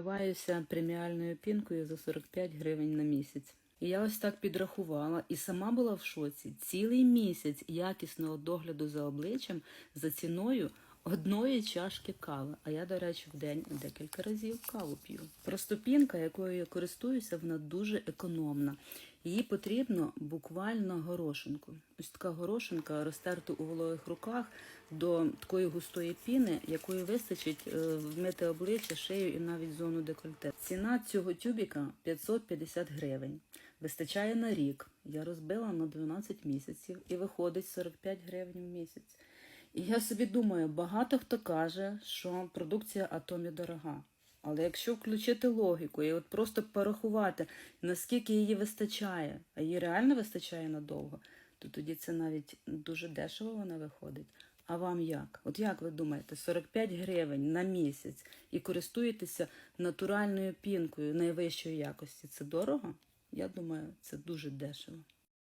Ваюся преміальною пінкою за 45 гривень на місяць. І я ось так підрахувала і сама була в шоці. Цілий місяць якісного догляду за обличчям за ціною одної чашки кави. А я, до речі, в день декілька разів каву п'ю. Просто пінка, якою я користуюся, вона дуже економна. Її потрібно буквально горошинку. Ось така горошинка розтерта у вологих руках до такої густої піни, якої вистачить е, вмити обличчя, шию і навіть зону декольте. Ціна цього тюбіка 550 гривень. Вистачає на рік. Я розбила на 12 місяців і виходить 45 гривень в місяць. І я собі думаю, багато хто каже, що продукція Атомі дорога. Але якщо включити логіку і от просто порахувати, наскільки її вистачає, а її реально вистачає надовго, то тоді це навіть дуже дешево вона виходить. А вам як? От як ви думаєте, 45 гривень на місяць і користуєтеся натуральною пінкою найвищої якості? Це дорого? Я думаю, це дуже дешево.